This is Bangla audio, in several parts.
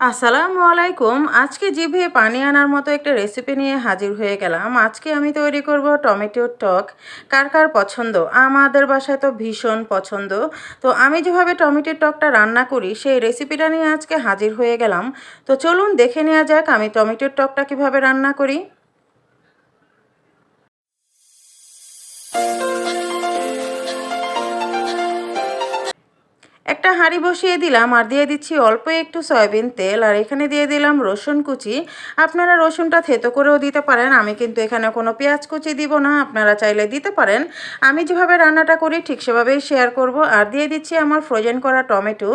আসসালামু আলাইকুম। আজকে জিভে পানি আনার মতো একটা রেসিপি নিয়ে হাজির হয়ে গেলাম। আজকে আমি তৈরি করব টমেটোর টক। কার কার পছন্দ? আমাদের বাসায় তো ভীষণ পছন্দ। তো আমি যেভাবে টমেটোর টকটা রান্না করি, সেই রেসিপিটা নিয়ে আজকে হাজির হয়ে গেলাম। তো চলুন দেখে নেওয়া যাক আমি টমেটোর টকটা কীভাবে রান্না করি। একটা হাঁড়ি বসিয়ে দিলাম আর দিয়ে দিচ্ছি অল্প একটু সয়াবিন তেল আর এখানে দিয়ে দিলাম রসুন কুচি। আপনারা রসুনটা থেতো করেও দিতে পারেন, আমি কিন্তু এখানে কোনো পেঁয়াজ কুচি দিব না, আপনারা চাইলে দিতে পারেন। আমি যেভাবে রান্নাটা করি ঠিক সেভাবেই শেয়ার করব। আর দিয়ে দিচ্ছি আমার ফ্রোজেন করা টমেটো।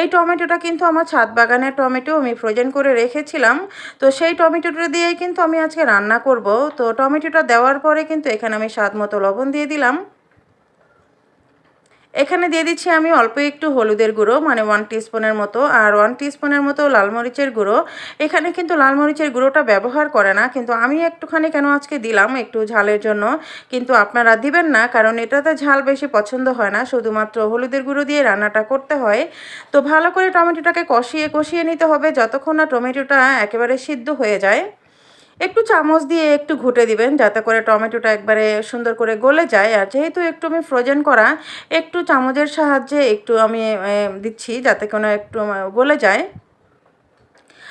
এই টমেটোটা কিন্তু আমার ছাদ বাগানের টমেটো, আমি ফ্রোজেন করে রেখেছিলাম। তো সেই টমেটোটা দিয়েই কিন্তু আমি আজকে রান্না করব। তো টমেটোটা দেওয়ার পরে কিন্তু এখানে আমি স্বাদ মতো লবণ দিয়ে দিলাম। এখানে দিয়ে দিচ্ছি আমি অল্প একটু হলুদের গুঁড়ো মানে ওয়ান টিস্পুনের মতো। আর ওয়ান টিস্পুনের মতো লাল মরিচের গুঁড়ো। এখানে কিন্তু লাল মরিচের গুঁড়োটা ব্যবহার করে না, কিন্তু আমি একটুখানি কেন আজকে দিলাম একটু ঝালের জন্য, কিন্তু আপনারা দিবেন না, কারণ এটাতে ঝাল বেশি পছন্দ হয় না। শুধুমাত্র হলুদের গুঁড়ো দিয়ে রান্নাটা করতে হয়। তো ভালো করে টমেটোটাকে কষিয়ে কষিয়ে নিতে হবে, যতক্ষণ না টমেটোটা একেবারে সিদ্ধ হয়ে যায়। একটু চামচ দিয়ে একটু ঘুটে দিবেন, যাতে করে টমেটোটা একবারে সুন্দর করে গলে যায়। আর যেহেতু একটু আমি ফ্রোজেন করা, একটু চামচের সাহায্যে একটু আমি দিচ্ছি, যাতে কোনো একটু গলে যায়।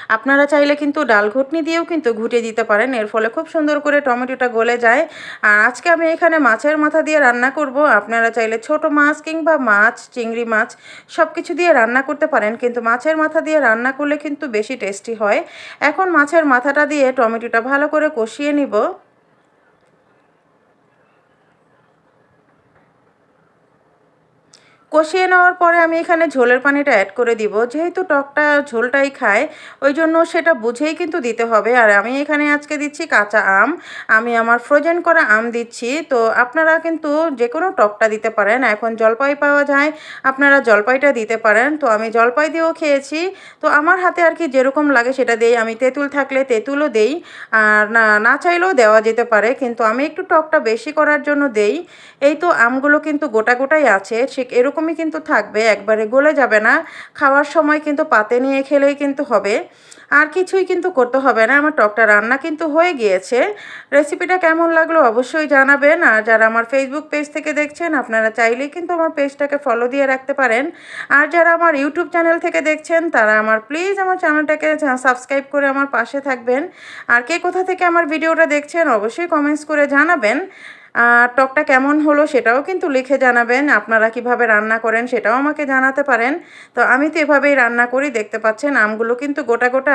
আপনারা চাইলে কিন্তু ডাল ঘুটনি দিয়েও কিন্তু ঘুটে দিতে পারেন। এর ফলে খুব সুন্দর করে টমেটোটা গলে যায়। আর আজকে আমি এখানে মাছের মাথা দিয়ে রান্না করব। আপনারা চাইলে ছোট মাছ কিংবা মাছ, চিংড়ি মাছ সব কিছু দিয়ে রান্না করতে পারেন। কিন্তু মাছের মাথা দিয়ে রান্না করলে কিন্তু বেশি টেস্টি হয়। এখন মাছের মাথাটা দিয়ে টমেটোটা ভালো করে কষিয়ে নিব। কষিয়ে নেওয়ার পরে আমি এখানে ঝোলের পানিটা অ্যাড করে দিব। যেহেতু টকটা ঝোলটাই খায়, ওই জন্য সেটা বুঝেই কিন্তু দিতে হবে। আর আমি এখানে আজকে দিচ্ছি কাঁচা আম। আমি আমার ফ্রোজেন করা আম দিচ্ছি। তো আপনারা কিন্তু যে কোনো টকটা দিতে পারেন। এখন জলপাই পাওয়া যায়, আপনারা জলপাইটা দিতে পারেন। তো আমি জলপাই দিয়েও খেয়েছি। তো আমার হাতে আর কি যেরকম লাগে সেটা দিই। আমি তেঁতুল থাকলে তেঁতুলও দেই। আর না না চাইলেও দেওয়া যেতে পারে। কিন্তু আমি একটু টকটা বেশি করার জন্য দেই। এই তো আমগুলো কিন্তু গোটা গোটাই আছে। সে এরকম এরকমই কিন্তু থাকবে, একবারে গলে যাবে না। খাওয়ার সময় কিন্তু পাতে নিয়ে খেলেই কিন্তু হবে। আর কিছুই কিন্তু করতে হবে না। আমার টকটা রান্না কিন্তু হয়ে গিয়েছে। রেসিপিটা কেমন লাগল অবশ্যই জানাবেন। আর যারা আমার ফেসবুক পেজ থেকে দেখছেন, আপনারা চাইলেই কিন্তু আমার পেজটাকে ফলো দিয়ে রাখতে পারেন। আর যারা আমার ইউটিউব চ্যানেল থেকে দেখছেন, তারা আমার প্লিজ আমার চ্যানেলটাকে সাবস্ক্রাইব করে আমার পাশে থাকবেন। আর কে কোথা থেকে আমার ভিডিওটা দেখছেন, অবশ্যই কমেন্টস করে জানাবেন। আর টকটা কেমন হলো সেটাও কিন্তু লিখে জানাবেন। আপনারা কীভাবে রান্না করেন সেটাও আমাকে জানাতে পারেন। তো আমি তো এভাবেই রান্না করি, দেখতে পাচ্ছেন আমগুলো কিন্তু গোটা গোটা